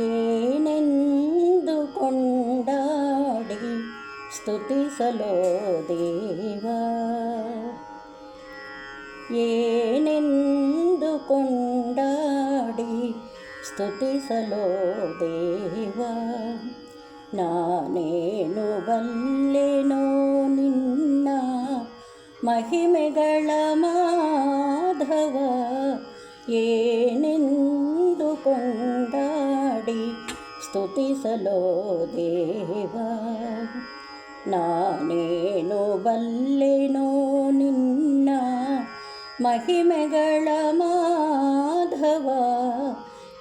ಏನೆಂದು ಕೊಂಡಾಡಿ ಸ್ತುತಿಸಲೋ ದೇವ ಏನೆಂದು ಕೊಂಡಾಡಿ ಸ್ತುತಿಸಲೋ ದೇವ ನಾನೇನು ಬಲ್ಲೆನೋ ನಿನ್ನ ಮಹಿಮೆಗಳ ಮಾಧವ ಏನೆಂದು ಕೊಂಡಾಡಿ ಸ್ತುತಿಸಲೋ ದೇವ. ನಾನೇನು ಬಲ್ಲೆನೋ ನಿನ್ನ ಮಹಿಮೆಗಳ ಮಾಧವ.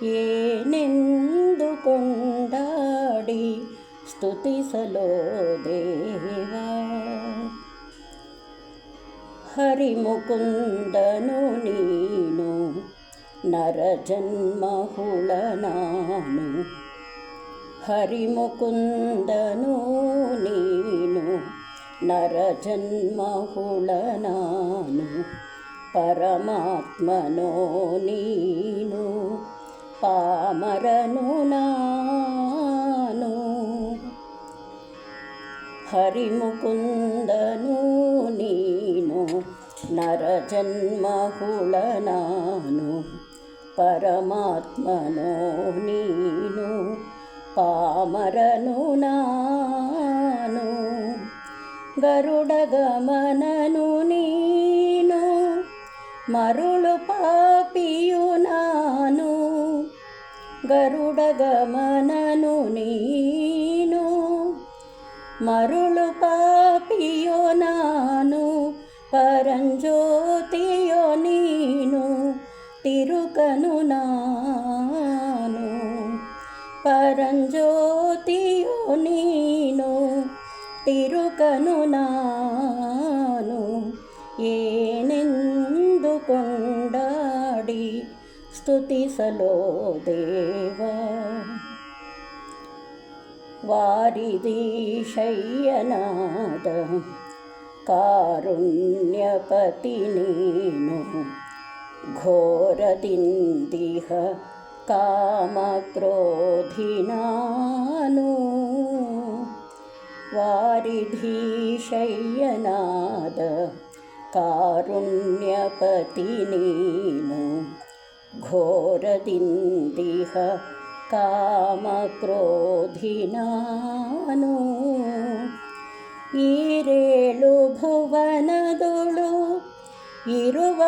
ಏನೆಂದು ಕೊಂಡಾಡಿ ಸ್ತುತಿಸಲೋ ದೇವ. ಹರಿಮುಕುಂದನು ನೀನು నరజన్మహుళనాను. హరిముకుందను నీను నరజన్మహుళనాను. పరమాత్మనో నీను పామరను నాను. హరిముకుందను నీను నరజన్మహుళనాను. పరమాత్మనో నీను పామరను నాను. గరుడగమనను నీను మరుళు పాపియు నాను. గరుడగమనను నీను మరుళు పా ತಿರುಕನು ನಾನು ಪರಂಜ್ಯೋತಿಯೋ ನೀನು ತಿರುಕನು ನಾನು ಏನೆಂದು ಕೊಂಡಾಡಿ ಸ್ತುತಿಸಲೋ ದೇವ ವಾರಿದೀಶಯ್ಯನಾದ ಕಾರುಣ್ಯಪತಿ ನೀನು ಘೋರದಿಂದಿಹ ಕಾಮಕ್ರೋಧಿ ನಾನು ವಾರಿಧೀಶಯ್ಯನಾದ ಕಾರುಣ್ಯಪತಿ ನೀನು ಘೋರದಿಂದಿಹ ಕಾಮಕ್ರೋಧಿ ನಾನು ಈರೇಳು ಭುವನದೊಳು ಇರುವ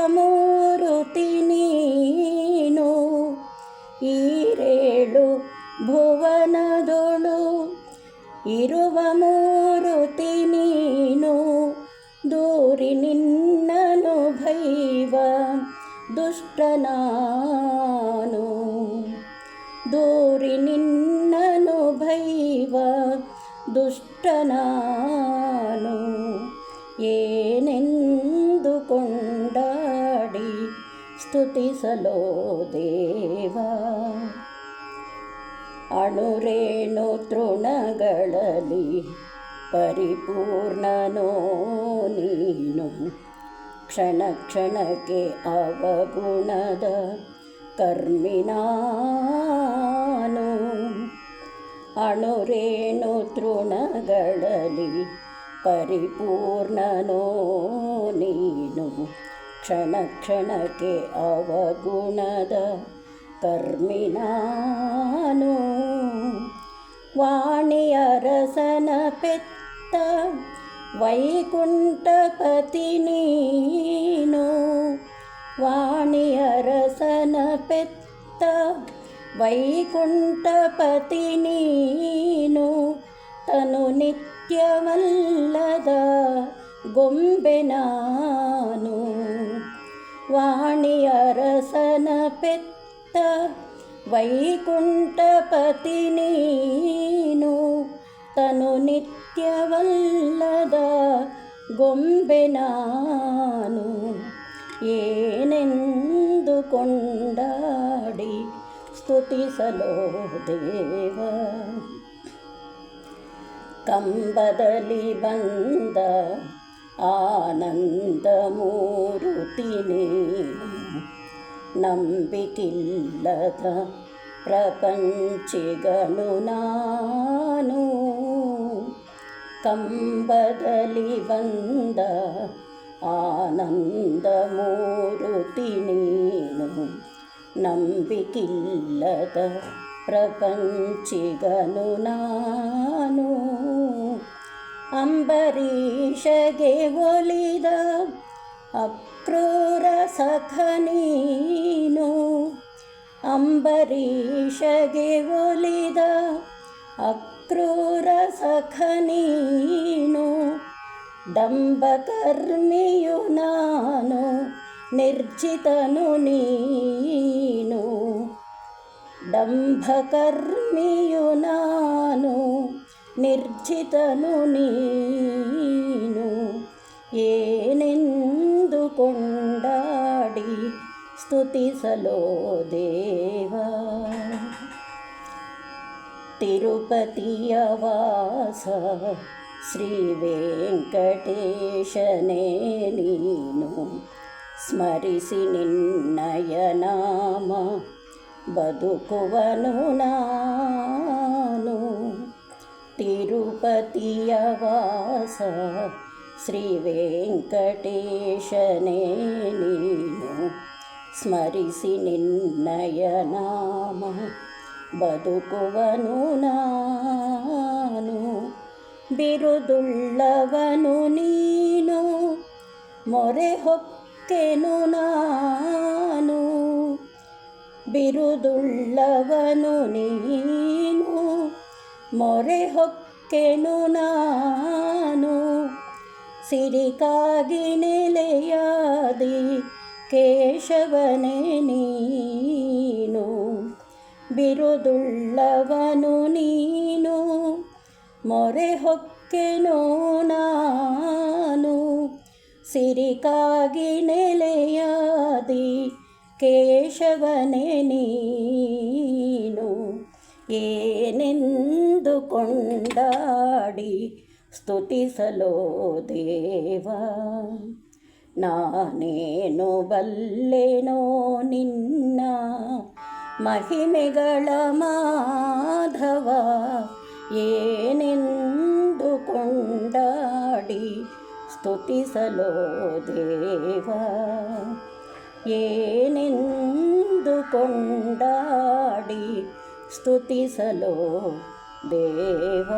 ಮೂರುತಿ ನೀನು ಈರೇಳು ಭುವನದೊಳು ಇರುವ ಮೂರುತಿ ನೀನು ದೂರಿ ನಿನ್ನನು ಭೈವ ದುಷ್ಟನಾನು ದೂರಿ ನಿನ್ನನು ಭೈವ ದುಷ್ಟನಾನು ಸ್ತುತಿಸಲೋ ದೇವ. ಅಣುರೇಣು ತೃಣಗಳಲ್ಲಿ ಪರಿಪೂರ್ಣನೋ ನೀನು. ಕ್ಷಣ ಕ್ಷಣಕ್ಕೆ ಅವಗುಣದ ಕರ್ಮಿನಾನು. ಅಣುರೇಣು ತೃಣಗಳಲ್ಲಿ ಪರಿಪೂರ್ಣನೋ ನೀನು. ಕ್ಷಣ ಕ್ಷಣಕ್ಕೆ ಅವಗುಣದ ಕರ್ಮಿನಾನು. ವಾಣಿಯರಸನ ಪೆತ್ತ ವೈಕುಂಠಪತಿ ನೀನು. ವಾಣಿಯರಸನ ಪೆತ್ತ ವೈಕುಂಠಪತಿ ನೀನು. ತನು ನಿತ್ಯವಲ್ಲದ ಗೊಂಬೆ ನಾನು ವಾಣಿಯರಸನ ಪೆತ್ತ ವೈಕುಂಠಪತಿ ನೀನು. ತನು ನಿತ್ಯವಲ್ಲದ ಗೊಂಬೆ ನಾನು, ಏನೆಂದು ಕೊಂಡಾಡಿ ಸ್ತುತಿಸಲೋ ದೇವ. ಕಂಬದಲ್ಲಿ ಬಂದ ಆನಂದ ಮೂರುತಿ ನೀನು ನಂಬಿಕಿಲ್ಲದ ಪ್ರಪಂಚಿಗನು ನಾನು ಕಂಬದಲ್ಲಿ ಬಂದ ಆನಂದ ಮೂರುತಿ ನೀನು ನಂಬಿಕಿಲ್ಲದ ಪ್ರಪಂಚಿಗನು ನಾನು ಅಂಬರೀಷಗೆ ಒಲಿದ ಅಕ್ರೂರ ಸಖನೀನು ಅಂಬರೀಷಗೆ ಒಲಿದ ಅಕ್ರೂರ ಸಖನೀನು ದಂಬಕರ್ಮಿಯು ನಾನು ನಿರ್ಜಿತನು ನೀನು. ದಂಭಕರ್ಮಿಯು ನಾನು నిర్జితను నీను ఏనెందు కొండాడి స్థుతిసలో దేవా తిరుపతి అవాస శ్రీ వెంకటేశనే నీను స్మరిసి నిన్నయనామ బతుకువను నా ತಿರುಪತಿಯ ವಾಸ ಶ್ರೀ ವೆಂಕಟೇಶನೇ ನೀನು ಸ್ಮರಿಸಿ ನಿನ್ನಯ ನಾಮ. ಬದುಕುವನು ನಾನು, ಬಿರುದುಳ್ಳವನು ನೀನು, ಮೊರೆ ಹೊಕ್ಕೆನು ನಾನು, ಬಿರುದುಳ್ಳವನು ನೀನು. ಮೊರೆ ಹೊಕ್ಕೆನು ನಾನು? ಸಿರಿಕಾಗಿ ನೆಲೆಯಾದಿ ಕೇಶವನೇ ನೀನು. ಬಿರುದುಳ್ಳವನು ನೀನು. ಮೊರೆ ಹೊಕ್ಕೆನು ನಾನು? ಸಿರಿಕಾಗಿ ನೆಲೆಯಾದಿ ಕೇಶವನೇ ನೀನು. ಏನೆಂದು ಕೊಂಡಾಡಿ ಸ್ತುತಿಸಲೋ ದೇವ. ನಾನೇನು ಬಲ್ಲೆನೋ ನಿನ್ನ ಮಹಿಮೆಗಳ ಮಾಧವ. ಏನೆಂದು ಕೊಂಡಾಡಿ ಸ್ತುತಿಸಲೋ ದೇವ. ಏನೆಂದು ಕೊಂಡಾಡಿ ಸ್ತುತಿಸಲೋ ದೇವ